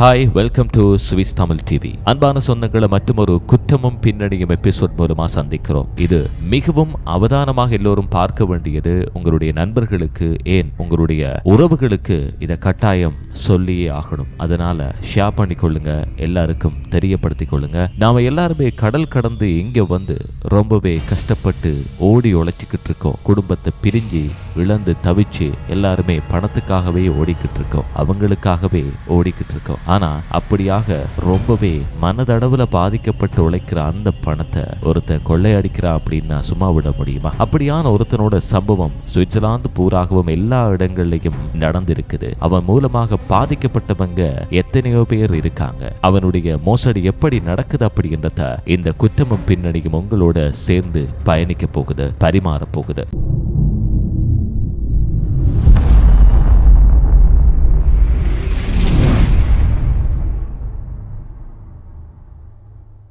Hi welcome to Swiss Tamil TV அன்பான சொந்தங்களை மற்றும் ஒரு குற்றமும் பின்னணியும் எபிசோட் மூலமா சந்திக்கிறோம். இது மிகவும் அவதானமாக எல்லோரும் பார்க்க வேண்டியது உங்களுடைய நண்பர்களுக்கு ஏன் உங்களுடைய உறவுகளுக்கு இதை கட்டாயம் சொல்லியே ஆகணும். அதனால ஷேர் பண்ணி கொள்ளுங்க எல்லாருக்கும் தெரியப்படுத்திக் கொள்ளுங்க. நாம எல்லாருமே கடல் கடந்து இங்க வந்து ரொம்பவே கஷ்டப்பட்டு ஓடி உழைச்சிக்கிட்டு இருக்கோம். குடும்பத்தை பிரிஞ்சு இழந்து தவிச்சு எல்லாருமே பணத்துக்காகவே ஓடிக்கிட்டு இருக்கோம். அவங்களுக்காகவே ஓடிக்கிட்டு இருக்கோம். ஆனால் அப்படியாக ரொம்பவே மனதளவில் பாதிக்கப்பட்டு உழைக்கிற அந்த பணத்தை ஒருத்தன் கொள்ளையடிக்கிறான் அப்படின்னா சும்மா விட முடியுமா? அப்படியான ஒருத்தனோட சம்பவம் சுவிட்சர்லாந்து பூராகவும் எல்லா இடங்கள்லையும் நடந்திருக்குது. அவன் மூலமாக பாதிக்கப்பட்டவங்க எத்தனையோ பேர் இருக்காங்க. அவனுடைய மோசடி எப்படி நடக்குது அப்படின்றத இந்த குற்றமும் பின்னணியும் உங்களோட சேர்ந்து பயணிக்க போகுது பரிமாற போகுது.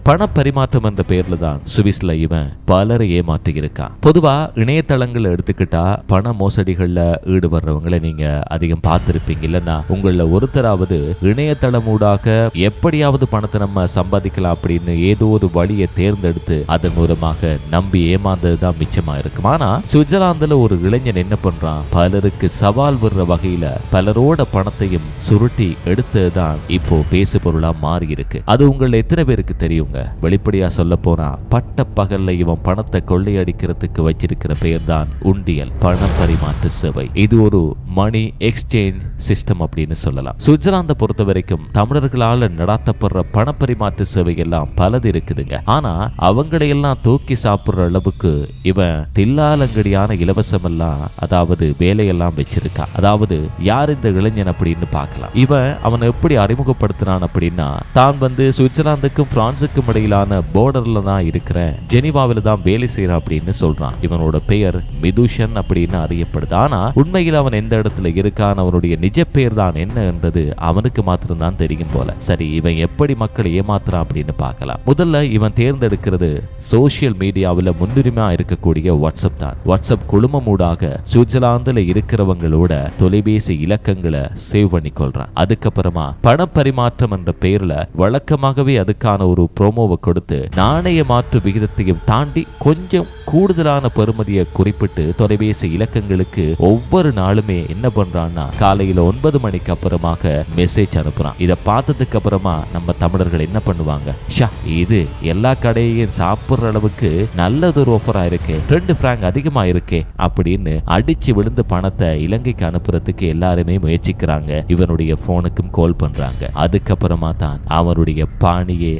பண பரிமாற்றம் என்ற பேர்ல தான் சுவிஸ்ல இவன் பலரை ஏமாற்றி இருக்கான் பொதுவா இணையதளங்களை எடுத்துக்கிட்டா பண மோசடிகள்ல ஈடுபடுறவங்களை நீங்க அதிகம் பார்த்திருப்பீங்க. இல்லைன்னா உங்கள ஒருத்தராவது இணையதளம் ஊடாக எப்படியாவது பணத்தை நம்ம சம்பாதிக்கலாம் அப்படின்னு ஏதோ ஒரு வழியை தேர்ந்தெடுத்து அதன் மூலமாக நம்பி ஏமாந்தது தான் மிச்சமா இருக்கும். ஆனா சுவிட்சர்லாந்துல ஒரு இளைஞன் என்ன பண்றான்? பலருக்கு சவால் விடுற வகையில பலரோட பணத்தையும் சுருட்டி எடுத்ததுதான் இப்போ பேசு பொருளா மாறி இருக்கு அது உங்களை எத்தனை பேருக்கு தெரியுங்க வெளிப்படையா சொல்ல போனா பட்ட பகல்ல இவன் பணத்தை கொள்ளையடிக்கிறதுக்கு வச்சிருக்கிற பெயர் தான் உண்டியல் பண பரிமாற்று சேவை. இது ஒரு மணி எக்ஸ்சேஞ்ச் சிஸ்டம் அப்படின்னு சொல்லலாம். சுவிட்சர்லாந்தை பொறுத்த வரைக்கும் தமிழர்களால் நடாத்தப்படுற பண பரிமாற்று சேவை எல்லாம் பலது இருக்குதுங்க. ஆனா அவங்களையெல்லாம் தூக்கி சாப்பிடுற அளவுக்கு இவன் தில்லாலங்கடியான இலவசம் எல்லாம் அதாவது வேலையெல்லாம் வச்சிருக்கான் அதாவது யார் இந்த இளைஞன் அப்படின்னு பார்க்கலாம். இவன் அவனை எப்படி அறிமுகப்படுத்தினான் அப்படின்னா தான் வந்து சுவிட்சர்லாந்துக்கும் பிரான்சுக்கும் இடையிலான போர்டர்ல தான் இருக்கிறேன் ஜெனிவாவில தான் வேலை செய்யறான் அப்படின்னு சொல்றான். இவனோட பெயர் மிதுஷன் அப்படின்னு அறியப்படுது. ஆனா உண்மையில் அவன் எந்த இடத்துல இருக்கான் அவனுடைய நிஜ பெயர் தான் என்ன என்றது அவனுக்கு மாத்திரம்தான் தெரியும் போல. சரி இவன் எப்படி மக்களை ஏமாத்துறான் அப்படின்னு பார்க்கலாம். முதல்ல இவன் தேர்ந்தெடுக்கிறது சோசியல் மீடியாவில் முன்னுரிமையா இருக்கக்கூடிய வாட்ஸ்அப் தான். வாட்ஸ்அப் குழுமமூடாக சுவிட்சர்லாந்துல இருக்கிறவங்களோட தொலைபேசி இலக்கங்களை சேவ் பண்ணி கொள்றான் அதுக்கப்புறமா பண பரிமாற்றம் என்ற பெயர்ல வழக்கமாகவே அதுக்கான ஒரு ப்ரோமோவை கொடுத்து நாணய மாற்று விகிதத்தையும் தாண்டி கொஞ்சம் கூடுதலான பெறுமதியை குறிப்பிட்டு தொலைபேசி இலக்கங்களுக்கு ஒவ்வொரு நாளுமே என்ன பண்றான்னா காலையில ஒன்பது மணிக்கு அப்புறமாக மெசேஜ் அனுப்புறான். இதை பார்த்ததுக்கு அப்புறமா நம்ம தமிழர்கள் என்ன பண்ணுவாங்க? ஷா இது எல்லா கடையையும் சாப்பிடுற அளவுக்கு நல்லதொரு ஆஃபரா இருக்கே ரெண்டு பிராங்க் அதிகமா இருக்கே அப்படின்னு அடிச்சு விழுந்து பணத்தை இலங்கைக்கு அனுப்புறதுக்கு எல்லாருமே முயற்சிக்கிறாங்க. இவனுடைய போனுக்கும் கால் பண்றாங்க. அதுக்கப்புறமா தான் அவனுடைய பாணியே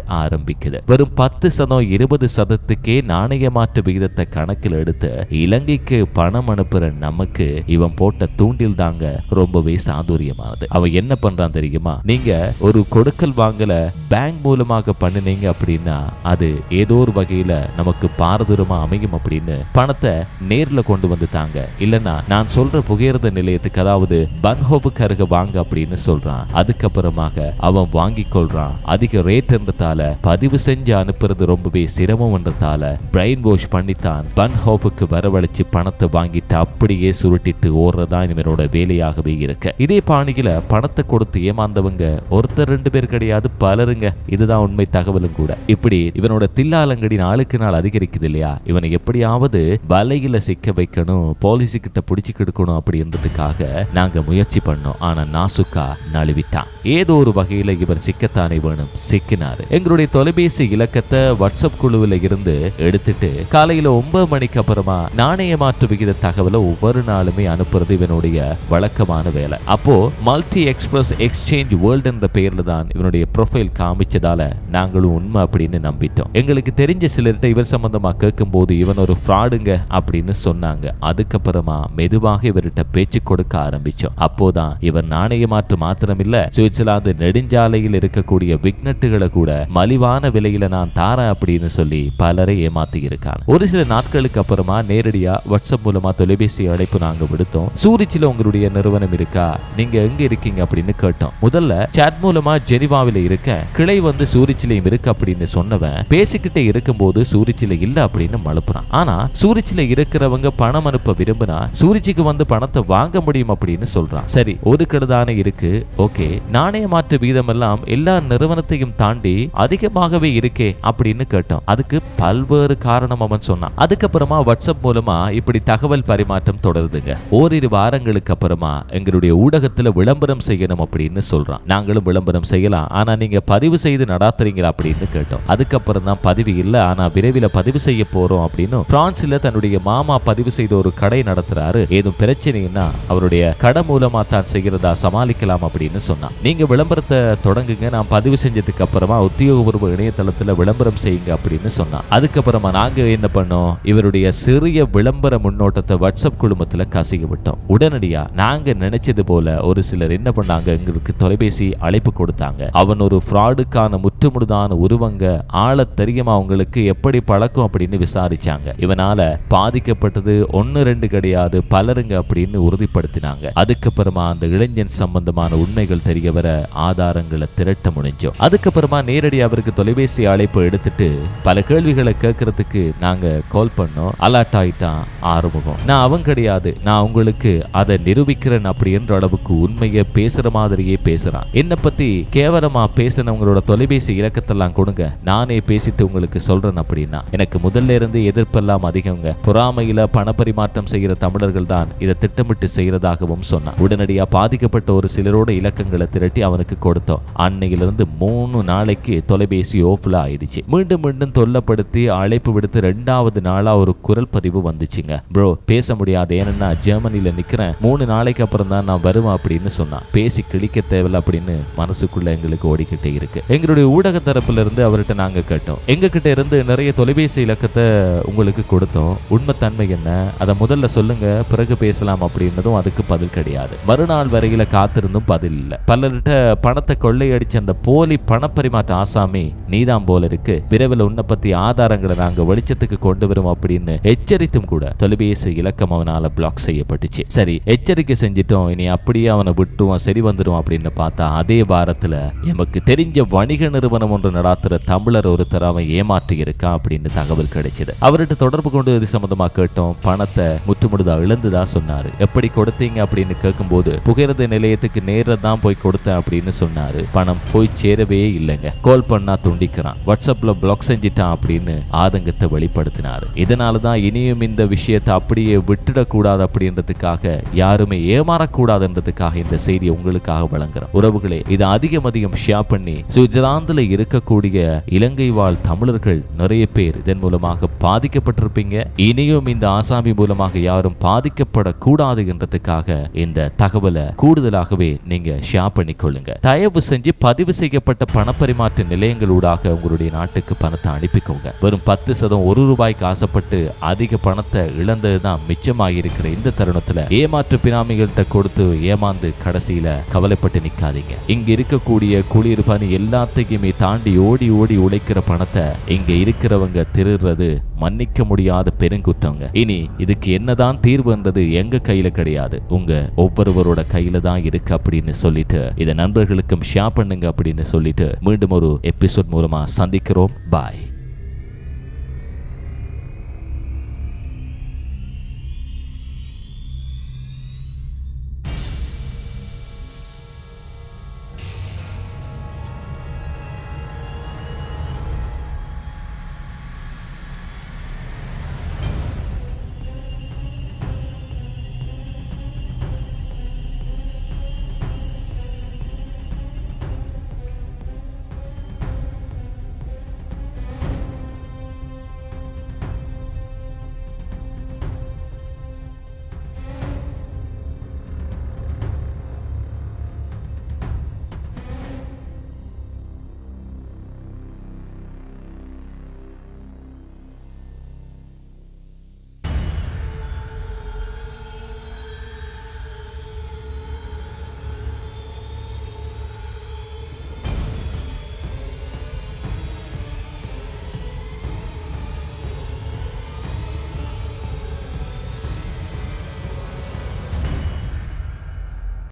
ஆரம்பிக்குது வெறும் பத்து சதம் இருபது சதத்துக்கே நாணய மாற்று விகிதத்தை கணக்கில் எடுத்து இலங்கைக்கு பணம் அனுப்புற நமக்கு இவன் போட்ட தூண்டில் தாங்க ரொம்பவே சாதுரியமானது. அவன் என்ன பண்றான் தெரியுமா? நீங்க ஒரு கொடுக்கல் வாங்கல பேங்க் மூலமாக பண்ணினீங்க அப்படின்னா அது ஏதோ ஒரு வகையில நமக்கு பாரதூரமா அமையும் அப்படின்னு பணத்தை நேர்ல கொண்டு வந்து தாங்க. இல்லனா நான் சொல்ற புகையிரத நிலையத்துக்கு அதாவது பன்ஹோபுக்கு அருக வாங்க அப்படின்னு சொல்றான். அதுக்கப்புறமாக அவன் வாங்கி கொள்றான். அதிக ரேட் இருந்ததால பதிவு செஞ்சு அனுப்புறது ரொம்பவே சிரமம்ன்றதால பிரெயின் வாஷ் பண்ணித்தான் பன்ஹோவுக்கு வரவழைச்சு பணத்தை வாங்கிட்டு அப்படியே சுருட்டிட்டு ஓடுறதான் இவனோட வேலையாகவே இருக்கு. இதே பாணியில பணத்தை கொடுத்து ஏமாந்தவங்க ஒருத்தர் ரெண்டு பேர் கிடையாது பலருங்க. இதுதான் உண்மை தகவலும் கூட. இப்படி இவனோட தில்லாலங்கடி நாளுக்கு நாள் அதிகரிக்குது இல்லையா? இவனை எப்படியாவது வலையில சிக்க வைக்கணும் போலீஸு கிட்ட பிடிச்சி கெடுக்கணும் அப்படின்றதுக்காக நாங்க முயற்சி பண்ணோம். ஆனா நாசுக்கா நழுவிட்டான். ஏதோ ஒரு வகையில இவர் சிக்கத்தானே வேணும். சிக்கினாரு. எங்களுடைய தொலைபேசி தொலைபேசி இலக்கத்தை வாட்ஸ்அப் குழுவில் இருந்து எடுத்துட்டு காலையில ஒன்பது மணிக்கு அப்புறமா நாணய மாற்று விகித தகவலை ஒவ்வொரு நாளுமே அனுப்புறது இவனுடைய வழக்கமான வேலை. அப்போ மல்டி எக்ஸ்பிரஸ் எக்ஸ்சேஞ்ச் வேர்ல்டு என்ற பெயர்ல தான் இவனுடைய ப்ரொஃபைல் காமிச்சதால நாங்களும் உண்மை அப்படின்னு நம்பிட்டோம். எங்களுக்கு தெரிஞ்ச சிலர்கிட்ட இவர் சம்பந்தமா கேட்கும்போது இவன் ஒரு ஃப்ராடுங்க அப்படின்னு சொன்னாங்க. அதுக்கப்புறமா மெதுவாக இவர்கிட்ட பேச்சு கொடுக்க ஆரம்பிச்சோம். அப்போதான் இவர் நாணய மாற்று மாத்திரமில்ல சுவிட்சர்லாந்து நெடுஞ்சாலையில் இருக்கக்கூடிய விக்னட்டுகளை கூட மலிவான சரியான விலையில நான் தாரேன் அப்படின்னு சொல்லி பலரை ஏமாத்தி இருக்காங்க ஒரு சில நாட்களுக்கு அப்புறமா நேரடியா வாட்ஸ்அப் மூலமா தொலைபேசி அழைப்பு நாங்க விடுத்தோம். சூரிச்சில உங்களுடைய நிறுவனம் இருக்கா? நீங்க எங்க இருக்கீங்க அப்படின்னு கேட்டோம். முதல்ல சாட் மூலமா ஜெனிவாவில இருக்கேன். கிளை வந்து சூரிச்சிலையும் இருக்கு அப்படின்னு சொன்னவன் பேசிக்கிட்டே இருக்கும்போது சூரிச்சில இல்ல அப்படின்னு மழுப்புறான். ஆனா சூரிச்சில இருக்கிறவங்க பணம் அனுப்ப விரும்பினா சூரிச்சிக்கு வந்து பணத்தை வாங்க முடியும் அப்படின்னு சொல்றான். சரி ஒரு கடுதானே இருக்கு. ஓகே நாணய மாற்று வீதம் எல்லாம் எல்லா நிறுவனத்தையும் தாண்டி அதிகமாக அதிகமாகவே இருக்கே அப்படின்னு கேட்டோம் அதுக்கு பல்வேறு காரணம் அவன் சொன்னான். அதுக்கப்புறமா வாட்ஸ்அப் மூலமா இப்படி தகவல் பரிமாற்றம் தொடருதுங்க. ஓரிரு வாரங்களுக்கு அப்புறமா எங்களுடைய ஊடகத்துல விளம்பரம் செய்யணும் அப்படின்னு சொல்றான். நாங்களும் விளம்பரம் செய்யலாம். ஆனா நீங்க பதிவு செய்து நடாத்துறீங்களா அப்படின்னு கேட்டோம். அதுக்கப்புறம் தான் பதிவு இல்ல. ஆனா விரைவில் பதிவு செய்ய போறோம் அப்படின்னு பிரான்ஸ்ல தன்னுடைய மாமா பதிவு செய்த ஒரு கடை நடத்துறாரு. ஏதும் பிரச்சனைன்னா அவருடைய கடை மூலமா தான் செய்கிறதா சமாளிக்கலாம் அப்படின்னு சொன்னான். நீங்க விளம்பரத்தை தொடங்குங்க. நான் பதிவு செஞ்சதுக்கு அப்புறமா உத்தியோகபூர்வ இணையதளத்தில் விளம்பரம் செய்யுங்க அப்படின்னு சொன்னான். அதுக்கப்புறமா நாங்க என்ன பண்ணோம்? இவருடைய சிறிய விளம்பர முன்னோட்டத்தை வாட்ஸ்அப் குழுமத்தில் கசிக்க விட்டோம். உடனடியா நாங்க நினைச்சது போல ஒரு சிலர் என்ன பண்ணாங்க? எங்களுக்கு தொலைபேசி அழைப்பு கொடுத்தாங்க. அவன் ஒரு ஃப்ராடுக்கான முற்றுமுழுதான உருவங்க ஆள தெரியுமா அவங்களுக்கு எப்படி பழக்கம் அப்படின்னு விசாரிச்சாங்க. இவனால பாதிக்கப்பட்டது ஒன்னு ரெண்டு கிடையாது பலருங்க அப்படின்னு உறுதிப்படுத்தினாங்க. அதுக்கப்புறமா அந்த இளைஞன் சம்பந்தமான உண்மைகள் தெரிய வர ஆதாரங்களை திரட்ட முடிஞ்சோம். அதுக்கப்புறமா நேரடி அவருக்கு தொலைபேசி அழைப்பு எடுத்துட்டு பல கேள்விகளை கேட்கறதுக்கு நாங்க கால் பண்ணோம். அலர்ட் ஆயிட்டான் ஆறுமுகம். நான் அவன் கிடையாது. நான் உங்களுக்கு அதை நிரூபிக்கிறேன் அப்படின்ற அளவுக்கு உண்மையை பேசுற மாதிரியே பேசுறான். என்னை பத்தி கேவலமா பேசினவங்களோட தொலைபேசி இலக்கத்தெல்லாம் கொடுங்க. நானே பேசிட்டு உங்களுக்கு சொல்றேன் அப்படின்னா. எனக்கு முதல்ல இருந்து எதிர்ப்பெல்லாம் அதிகங்க. பொறாமையில பணப்பரிமாற்றம் செய்கிற தமிழர்கள் தான் இதை திட்டமிட்டு செய்யறதாகவும் சொன்னான். உடனடியா பாதிக்கப்பட்ட ஒரு சிலரோட இலக்கங்களை திரட்டி அவனுக்கு கொடுத்தோம். அன்னையிலிருந்து மூணு நாளைக்கு தொலைபேசி ஓஃப்ல ஆயிடுச்சு. மீண்டும் மீண்டும் தொல்லப்படுத்தி அழைப்பு விடுத்து ரெண்டாவது நாளா ஒரு குரல் பதிவு வந்துச்சுங்க. ப்ரோ பேச முடியாது. ஏன்னா ஜெர்மனில நிக்கிறேன். மூணு நாளைக்கு அப்புறம் தான் நான் வருவேன் அப்படின்னு சொன்னான். பேசி கிழிக்க தேவையில்லை அப்படின்னு மனசுக்குள்ள எங்களுக்கு ஓடிக்கிட்டே இருக்கு. எங்களுடைய ஊடக தரப்புல இருந்து அவர்கிட்ட நாங்க கேட்டோம். எங்ககிட்ட இருந்து நிறைய தொலைபேசி இலக்கத்தை உங்களுக்கு கொடுத்தோம். உண்மைத்தன்மை என்ன? அதை முதல்ல சொல்லுங்க. பிறகு பேசலாம் அப்படின்னதும் அதுக்கு பதில் கிடையாது. மறுநாள் வரையில காத்திருந்தும் பதில் இல்லை. பலர்கிட்ட பணத்தை கொள்ளையடிச்ச அந்த போலி பணப்பரிமாற்ற ஆசாமி நீதான் போல இருக்கு. விரைவில் உன்னை பத்தி ஆதாரங்களை நாங்க வெளிச்சத்துக்கு கொண்டு வரும் அப்படின்னு எச்சரித்தும் கூட தொலைபேசி இலக்கம் அவனால பிளாக் செய்யப்பட்டுச்சு. சரி எச்சரிக்கை செஞ்சிட்டோம். இனி அப்படியே அவனை விட்டுவோம் சரி வந்துடும் அப்படின்னு பார்த்தா அதே வாரத்துல எமக்கு தெரிஞ்ச வணிக நிறுவனம் ஒன்று நடாத்துற தமிழர் ஒருத்தர் அவன் ஏமாற்றி இருக்கான் அப்படின்னு தகவல் கிடைச்சது. அவர்கிட்ட தொடர்பு கொண்டு இது சம்பந்தமா கேட்டோம். பணத்தை முற்றுமுழுதா இழந்துதா சொன்னாரு. எப்படி கொடுத்தீங்க அப்படின்னு கேட்கும்போது புகையிரத நிலையத்துக்கு நேரா தான் போய் கொடுத்தேன் அப்படின்னு சொன்னாரு. பணம் போய் சேரவே இல்லைங்க. கால் பண்ணா அடிக்கிறான். வாட்ஸ்அப்பில் பிளாக் செஞ்சிட்டான் அப்படின்னு ஆதங்கத்தை வெளிப்படுத்தினார். இதனால தான் இனியும் இந்த விஷயத்தை அப்படியே விட்டுடக்கூடாது அப்படின்றதுக்காக யாருமே ஏமாறக்கூடாதுன்றதுக்காக இந்த செய்தியை உங்களுக்காக வழங்குறோம் உறவுகளே இதை அதிகம் அதிகம் ஷேர் பண்ணி சுவிட்சர்லாந்தில் இருக்கக்கூடிய இலங்கை வாழ் தமிழர்கள் நிறைய பேர் இதன் மூலமாக பாதிக்கப்பட்டிருப்பீங்க. இனியும் இந்த ஆசாமி மூலமாக யாரும் பாதிக்கப்படக்கூடாது என்றதுக்காக இந்த தகவலை கூடுதலாகவே நீங்க ஷேர் பண்ணிக்கொள்ளுங்க. தயவு செஞ்சு பதிவு செய்யப்பட்ட பணப்பரிமாற்ற நிலையங்களூடாக உங்களுடைய நாட்டுக்கு பணத்தை அனுப்பிக்கோங்க. வெறும் பத்து சதம் ஒரு ரூபாய்க்கு ஆசைப்பட்டு அதிக பணத்தை இழந்தது தான் மிச்சமாகியிருக்கிற இந்த தருணத்துல ஏமாற்று பினாமிகள்கிட்ட கொடுத்து ஏமாந்து கடைசியில கவலைப்பட்டு நிக்காதீங்க. இங்க இருக்கக்கூடிய குளிர் பனி எல்லாத்தையுமே தாண்டி ஓடி ஓடி உழைக்கிற பணத்தை இங்க இருக்கிறவங்க திருடுறது மன்னிக்க முடியாத பெருங்குற்றங்க. இனி இதுக்கு என்னதான் தீர்வுன்றது எங்க கையில கிடையாது. உங்க ஒவ்வொருவரோட கையில தான் இருக்கு அப்படின்னு சொல்லிட்டு இதை நண்பர்களுக்கும் ஷேர் பண்ணுங்க அப்படின்னு சொல்லிட்டு மீண்டும் ஒரு எபிசோட் மூலமா சந்திக்கிறோம். பாய்